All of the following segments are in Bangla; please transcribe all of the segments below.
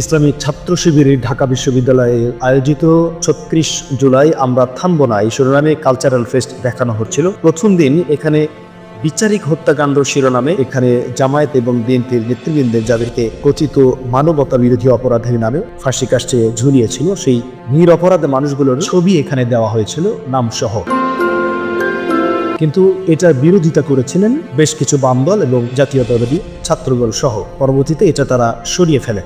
ইসলামী ছাত্র শিবিরের ঢাকা বিশ্ববিদ্যালয়ে আয়োজিত ছত্রিশ জুলাই আমরা থামব না, এই শিরোনামে কালচারাল ফেস্ট দেখানো হচ্ছিল। প্রথম দিন এখানে বিচারিক হত্যাকাণ্ড শিরোনামে এখানে জামায়াত এবং বিএনপির নেতৃবৃন্দের যাদেরকে কথিত মানবতা বিরোধী অপরাধের নামে ফাঁসি কাষ্টে ঝুলিয়েছিল, সেই নির নিরপরাধ মানুষগুলোর ছবি এখানে দেওয়া হয়েছিল নাম সহ কিন্তু এটার বিরোধিতা করেছিলেন বেশ কিছু বাম দল এবং জাতীয়তাবাদী ছাত্রদল সহ, পরবর্তীতে এটা তারা সরিয়ে ফেলে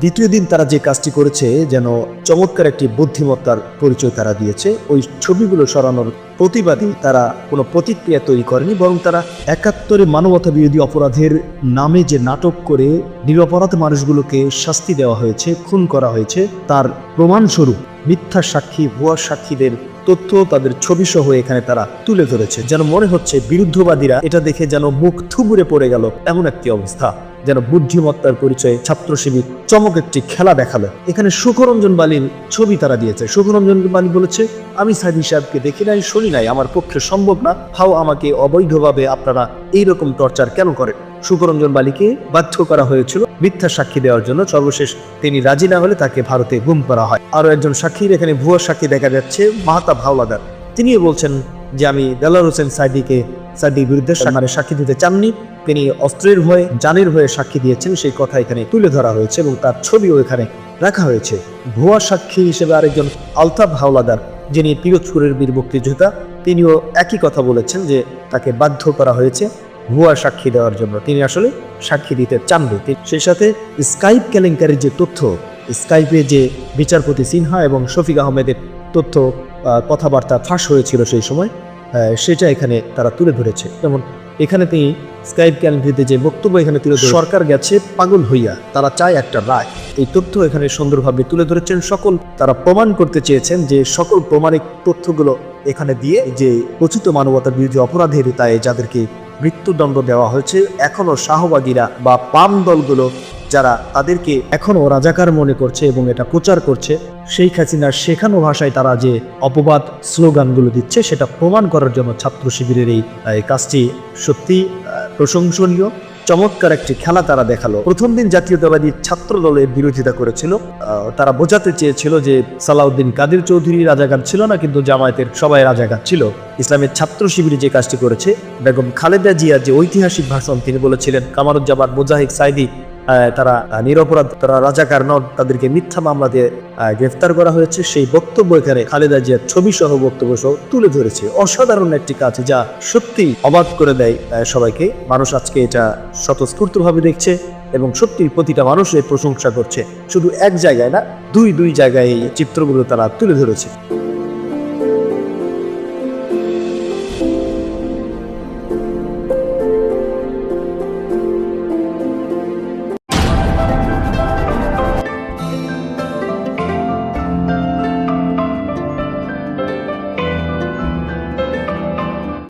দ্বিতীয় দিন তারা যে কাজটি করেছে, যেন চমৎকার একটি বুদ্ধিমত্তার পরিচয় তারা দিয়েছে, ওই ছবিগুলো সরানোর প্রতিবাদী তারা কোনো প্রতিক্রিয়া তৈরি করেনি, বরং তারা একাত্তরে মানবতা বিরোধী অপরাধের নামে যে নাটক করে নিরপরাধ মানুষগুলোকে শাস্তি দেওয়া হয়েছে, খুন করা হয়েছে, তার প্রমাণস্বরূপ মিথ্যা সাক্ষী, ভুয়া সাক্ষীদের তথ্য তাদের ছবি সহ এখানে তারা তুলে ধরেছে। যেন মনে হচ্ছে বিরুদ্ধবাদীরা এটা দেখে যেন মুখ থুবুরে পড়ে গেল এমন একটি অবস্থা। যেন বুদ্ধিমত্তার পরিচয়ে ছাত্র শিবির চমক একটি খেলা দেখাল। এখানে সুখরঞ্জন বালির ছবি তারা দিয়েছে। সুখরঞ্জন বালি বলেছে, আমি সাইদি সাহেবকে দেখি নাই, শুনি নাই, আমার পক্ষে সম্ভব না। হাও আমাকে অবৈধভাবে আপনারা এইরকম টর্চার কেন করেন? সুখরঞ্জন বালিকে বাধ্য করা হয়েছিল মিথ্যা সাক্ষী দেওয়ার জন্য। সর্বশেষ তিনি রাজি না হলে তাকে ভারতে গুম করা হয়। আরও একজন সাক্ষীর এখানে ভুয়া সাক্ষী দেখা যাচ্ছে, মাহাতা ভাওলাদার। তিনিও বলছেন যে, আমি দেলার হোসেন সাইদিকে, সাইদির বিরুদ্ধে মানে সাক্ষী দিতে চাননি। তিনি অস্ত্রের ভয়ে, জানের হয়ে সাক্ষী দিয়েছেন। সেই কথা এখানে তুলে ধরা হয়েছে এবং তার ছবিও এখানে রাখা হয়েছে। ভুয়া সাক্ষী হিসেবে আরেকজন আলতাফ হাওলাদার যিনি পিরোজপুরের বীর মুক্তিযোদ্ধা তিনিও একই কথা বলেছেন যে, তাকে বাধ্য করা হয়েছে। ভুয়া সাক্ষী দেওয়ার জন্য। তিনি আসলে সাক্ষী দিতে চাননি সেই সাথে স্কাইপ কেলেঙ্কারির যে তথ্য স্কাইপে যে বিচারপতি সিনহা এবং শফিক আহমেদের তথ্য কথাবার্তা ফাঁস হয়েছিল সেই সময় সেটা এখানে তারা তুলে ধরেছে। যেমন এখানে তিনি স্কাইপ ক্যালেন্ডারিতে যে বক্তব্য এখানে তুলে ধরে সরকার গেছে, পাগল হইয়া, তারা চায় একটা রায়। এই তথ্য এখানে সুন্দরভাবে তুলে ধরেছেন সকল, তারা প্রমাণ করতে চেয়েছেন যে সকল প্রমাণিক তথ্যগুলো এখানে দিয়ে যে কথিত মানবতার বিরোধী অপরাধের তাই যাদেরকে মৃত্যুদণ্ড দেওয়া হয়েছে এখনও শাহবাগীরা বা পাম দলগুলো যারা তাদেরকে এখনও রাজাকার মনে করছে এবং এটা প্রচার করছে সেই হাসিনার শেখানো ভাষায় তারা যে অপবাদ স্লোগানগুলো দিচ্ছে, সেটা প্রমাণ করার জন্য ছাত্র শিবিরের এই কাজটি সত্যি প্রশংসনীয়, চমৎকার একটি খেলা তারা দেখাল। প্রথম দিন জাতীয়তাবাদী ছাত্র দলের বিরোধিতা করেছিল। তারা বোঝাতে চেয়েছিল যে সালাউদ্দিন কাদের চৌধুরী রাজাকার ছিল না, কিন্তু জামায়াতের সবাই রাজাকার ছিল। ইসলামের ছাত্র শিবির যে কাজটি করেছে, বেগম খালেদা জিয়া যে ঐতিহাসিক ভাষণ তিনি বলেছিলেন, কামারুজ্জামান মুজাহিদ সাইদি তারা নিরপরাধ, তারা রাজাকার নন, তাদেরকে মিথ্যা মামলা দিয়ে গ্রেফতার করা হয়েছে। সেই বক্তব্য এখানে খালেদা জিয়ার ছবি সহ বক্তব্য সহ তুলে ধরেছে। অসাধারণ একটি কাজ, যা সত্যি অবাক করে দেয় সবাইকে। মানুষ আজকে এটা স্বতঃস্ফূর্তভাবে দেখছে এবং সত্যি প্রতিটা মানুষ এর প্রশংসা করছে। শুধু এক জায়গায় না, দুই দুই জায়গায় এই চিত্রগুলো তারা তুলে ধরেছে।